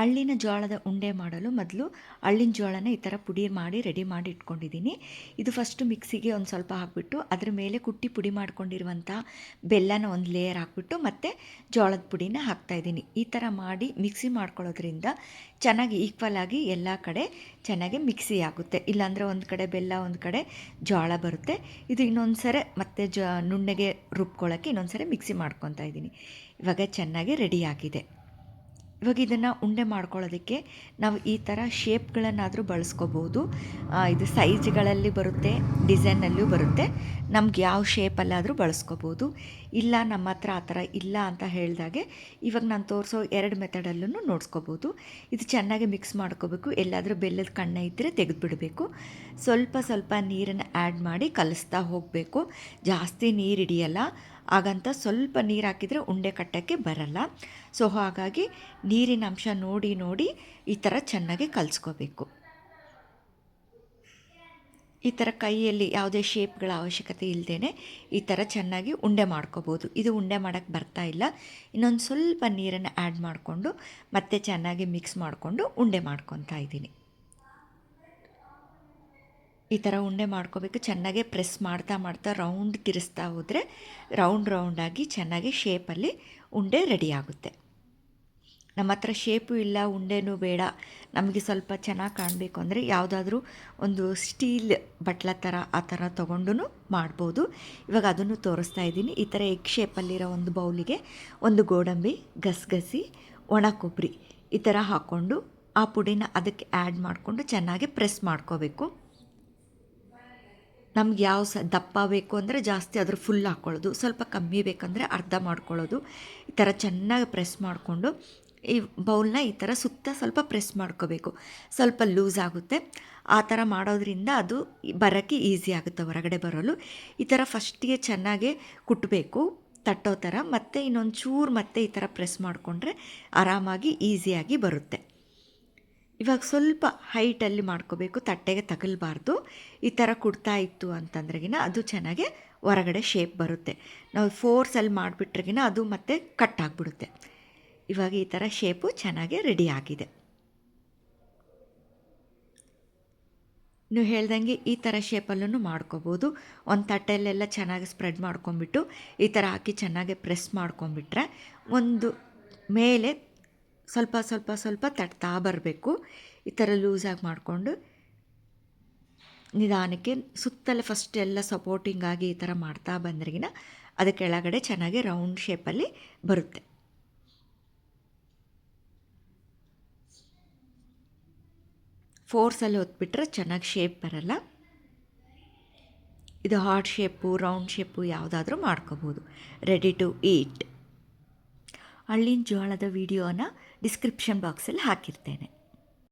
ಹಳ್ಳಿನ ಜೋಳದ ಉಂಡೆ ಮಾಡಲು ಮೊದಲು ಅಳ್ಳಿನ ಜೋಳನ ಈ ಥರ ಪುಡಿ ಮಾಡಿ, ರೆಡಿ ಮಾಡಿ ಇಟ್ಕೊಂಡಿದ್ದೀನಿ. ಇದು ಫಸ್ಟು ಮಿಕ್ಸಿಗೆ ಒಂದು ಸ್ವಲ್ಪ ಹಾಕಿಬಿಟ್ಟು, ಅದರ ಮೇಲೆ ಕುಟ್ಟಿ ಪುಡಿ ಮಾಡ್ಕೊಂಡಿರುವಂಥ ಬೆಲ್ಲನ ಒಂದು ಲೇಯರ್ ಹಾಕ್ಬಿಟ್ಟು ಮತ್ತು ಜೋಳದ ಪುಡಿನ ಹಾಕ್ತಾಯಿದ್ದೀನಿ ಈ ಥರ ಮಾಡಿ ಮಿಕ್ಸಿ ಮಾಡ್ಕೊಳ್ಳೋದ್ರಿಂದ ಚೆನ್ನಾಗಿ ಈಕ್ವಲ್ ಆಗಿ ಎಲ್ಲ ಕಡೆ ಚೆನ್ನಾಗಿ ಮಿಕ್ಸಿ ಆಗುತ್ತೆ. ಇಲ್ಲಾಂದರೆ ಒಂದು ಕಡೆ ಬೆಲ್ಲ, ಒಂದು ಕಡೆ ಜೋಳ ಬರುತ್ತೆ. ಇದು ಇನ್ನೊಂದು ಸರಿ ಮತ್ತೆ ಜ, ನುಣ್ಣಗೆ ರುಬ್ಕೊಳ್ಳೋಕ್ಕೆ ಇನ್ನೊಂದು ಸರಿ ಮಿಕ್ಸಿ ಮಾಡ್ಕೊತಾ ಇದ್ದೀನಿ. ಇವಾಗ ಚೆನ್ನಾಗಿ ರೆಡಿ ಆಗಿದೆ. ಇವಾಗ ಇದನ್ನು ಉಂಡೆ ಮಾಡ್ಕೊಳ್ಳೋದಕ್ಕೆ ನಾವು ಈ ಥರ ಶೇಪ್ಗಳನ್ನಾದರೂ ಬಳಸ್ಕೋಬೋದು. ಇದು ಸೈಜ್ಗಳಲ್ಲಿ ಬರುತ್ತೆ ಡಿಸೈನಲ್ಲೂ ಬರುತ್ತೆ. ನಮ್ಗೆ ಯಾವ ಶೇಪಲ್ಲಾದರೂ ಬಳಸ್ಕೋಬೋದು. ಇಲ್ಲ ನಮ್ಮ ಹತ್ರ ಆ ಥರ ಇಲ್ಲ ಅಂತ ಹೇಳಿದಾಗೆ ಇವಾಗ ನಾನು ತೋರಿಸೋ ಎರಡು ಮೆಥಡಲ್ಲೂ ನೋಡ್ಸ್ಕೋಬೋದು. ಇದು ಚೆನ್ನಾಗಿ ಮಿಕ್ಸ್ ಮಾಡ್ಕೋಬೇಕು. ಎಲ್ಲಾದರೂ ಬೆಲ್ಲದ ಕಣ್ಣ ಇದ್ದರೆ ತೆಗೆದುಬಿಡಬೇಕು. ಸ್ವಲ್ಪ ಸ್ವಲ್ಪ ನೀರನ್ನು ಆ್ಯಡ್ ಮಾಡಿ ಕಲಿಸ್ತಾ ಹೋಗಬೇಕು. ಜಾಸ್ತಿ ನೀರು ಹಿಡಿಯಲ್ಲ. ಹಾಗಂತ ಸ್ವಲ್ಪ ನೀರು ಹಾಕಿದರೆ ಉಂಡೆ ಕಟ್ಟೋಕ್ಕೆ ಬರಲ್ಲ. ಸೊ ಹಾಗಾಗಿ ನೀರಿನ ಅಂಶ ನೋಡಿ ನೋಡಿ ಈ ಥರ ಚೆನ್ನಾಗಿ ಕಲಿಸ್ಕೋಬೇಕು. ಈ ಥರ ಕೈಯಲ್ಲಿ ಯಾವುದೇ ಶೇಪ್ಗಳ ಅವಶ್ಯಕತೆ ಇಲ್ಲದೇ ಈ ಥರ ಚೆನ್ನಾಗಿ ಉಂಡೆ ಮಾಡ್ಕೋಬೋದು. ಇದು ಉಂಡೆ ಮಾಡೋಕ್ಕೆ ಬರ್ತಾ ಇಲ್ಲ. ಇನ್ನೊಂದು ಸ್ವಲ್ಪ ನೀರನ್ನು ಆ್ಯಡ್ ಮಾಡಿಕೊಂಡು ಮತ್ತೆ ಚೆನ್ನಾಗಿ ಮಿಕ್ಸ್ ಮಾಡಿಕೊಂಡು ಉಂಡೆ ಮಾಡ್ಕೊತಾ ಇದ್ದೀನಿ. ಈ ಥರ ಉಂಡೆ ಮಾಡ್ಕೋಬೇಕು. ಚೆನ್ನಾಗೆ ಪ್ರೆಸ್ ಮಾಡ್ತಾ ಮಾಡ್ತಾ ರೌಂಡ್ ತಿರ್ಸ್ತಾ ಹೋದರೆ ರೌಂಡ್ ರೌಂಡಾಗಿ ಚೆನ್ನಾಗಿ ಶೇಪಲ್ಲಿ ಉಂಡೆ ರೆಡಿ ಆಗುತ್ತೆ. ನಮ್ಮ ಹತ್ರ ಶೇಪು ಇಲ್ಲ, ಉಂಡೆನೂ ಬೇಡ. ನಮಗೆ ಸ್ವಲ್ಪ ಚೆನ್ನಾಗಿ ಕಾಣಬೇಕು ಅಂದರೆ ಯಾವುದಾದ್ರೂ ಒಂದು ಸ್ಟೀಲ್ ಬಟ್ಲ ಥರ ಆ ಥರ ತೊಗೊಂಡು ಮಾಡ್ಬೋದು. ಇವಾಗ ಅದನ್ನು ತೋರಿಸ್ತಾ ಇದ್ದೀನಿ. ಈ ಥರ ಎಗ್ ಶೇಪಲ್ಲಿರೋ ಒಂದು ಬೌಲಿಗೆ ಒಂದು ಗೋಡಂಬಿ, ಗಸಗಸಿ, ಒಣ ಕೊಬ್ಬರಿ ಈ ಥರ ಹಾಕ್ಕೊಂಡು ಆ ಪುಡಿನ ಅದಕ್ಕೆ ಆ್ಯಡ್ ಮಾಡಿಕೊಂಡು ಚೆನ್ನಾಗಿ ಪ್ರೆಸ್ ಮಾಡ್ಕೋಬೇಕು. ನಮ್ಗೆ ಯಾವ ಸ ದಪ್ಪ ಬೇಕು ಅಂದರೆ ಜಾಸ್ತಿ ಅದ್ರ ಫುಲ್ ಹಾಕ್ಕೊಳ್ಳೋದು ಸ್ವಲ್ಪ ಕಮ್ಮಿ ಬೇಕಂದರೆ ಅರ್ಧ ಮಾಡ್ಕೊಳ್ಳೋದು, ಈ ಥರ ಚೆನ್ನಾಗಿ ಪ್ರೆಸ್ ಮಾಡಿಕೊಂಡು, ಈ ಬೌಲ್ನ ಈ ಥರ ಸುತ್ತ ಸ್ವಲ್ಪ ಪ್ರೆಸ್ ಮಾಡ್ಕೋಬೇಕು. ಸ್ವಲ್ಪ ಲೂಸ್ ಆಗುತ್ತೆ. ಆ ಥರ ಮಾಡೋದ್ರಿಂದ ಅದು ಬರೋಕ್ಕೆ ಈಸಿ ಆಗುತ್ತೆ ಹೊರಗಡೆ ಬರಲು. ಈ ಥರ ಫಸ್ಟಿಗೆ ಚೆನ್ನಾಗಿ ಕುಟ್ಟಬೇಕು ತಟ್ಟೋ ಥರ, ಮತ್ತು ಇನ್ನೊಂದು ಚೂರು ಮತ್ತೆ ಈ ಥರ ಪ್ರೆಸ್ ಮಾಡಿಕೊಂಡ್ರೆ ಆರಾಮಾಗಿ ಈಸಿಯಾಗಿ ಬರುತ್ತೆ. ಇವಾಗ ಸ್ವಲ್ಪ ಹೈಟಲ್ಲಿ ಮಾಡ್ಕೋಬೇಕು, ತಟ್ಟೆಗೆ ತಗಲಬಾರ್ದು. ಈ ಥರ ಕುಡ್ತಾ ಇತ್ತು ಅಂತಂದ್ರೆಗಿನ ಅದು ಚೆನ್ನಾಗಿ ಹೊರಗಡೆ ಶೇಪ್ ಬರುತ್ತೆ. ನಾವು ಫೋರ್ಸಲ್ಲಿ ಮಾಡಿಬಿಟ್ರೆಗಿನ ಅದು ಮತ್ತೆ ಕಟ್ ಆಗಿಬಿಡುತ್ತೆ. ಇವಾಗ ಈ ಥರ ಶೇಪು ಚೆನ್ನಾಗಿ ರೆಡಿ ಆಗಿದೆ. ನೀವು ಹೇಳ್ದಂಗೆ ಈ ಥರ ಶೇಪಲ್ಲೂ ಮಾಡ್ಕೋಬೋದು. ಒಂದು ತಟ್ಟೆಯಲ್ಲೆಲ್ಲ ಚೆನ್ನಾಗಿ ಸ್ಪ್ರೆಡ್ ಮಾಡ್ಕೊಂಬಿಟ್ಟು ಈ ಥರ ಹಾಕಿ ಚೆನ್ನಾಗಿ ಪ್ರೆಸ್ ಮಾಡ್ಕೊಂಬಿಟ್ರೆ ಒಂದು ಮೇಲೆ ಸ್ವಲ್ಪ ಸ್ವಲ್ಪ ಸ್ವಲ್ಪ ತಟ್ತಾ ಬರಬೇಕು. ಈ ಥರ ಲೂಸಾಗಿ ಮಾಡಿಕೊಂಡು ನಿಧಾನಕ್ಕೆ ಸುತ್ತಲೇ ಫಸ್ಟ್ ಎಲ್ಲ ಸಪೋರ್ಟಿಂಗ್ ಆಗಿ ಈ ಥರ ಮಾಡ್ತಾ ಬಂದ್ರಿಗಿನ ಅದು ಕೆಳಗಡೆ ಚೆನ್ನಾಗಿ ರೌಂಡ್ ಶೇಪಲ್ಲಿ ಬರುತ್ತೆ. ಫೋರ್ಸಲ್ಲಿ ಹೊತ್ಬಿಟ್ರೆ ಚೆನ್ನಾಗಿ ಶೇಪ್ ಬರಲ್ಲ. ಇದು ಹಾರ್ಟ್ ಶೇಪು ರೌಂಡ್ ಶೇಪು ಯಾವುದಾದ್ರೂ ಮಾಡ್ಕೋಬೋದು. ರೆಡಿ ಟು ಈಟ್ ಹಳ್ಳಿನ ಜೋಳದ ವಿಡಿಯೋನ ಡಿಸ್ಕ್ರಿಪ್ಷನ್ ಬಾಕ್ಸಲ್ಲಿ ಹಾಕಿರ್ತೇನೆ.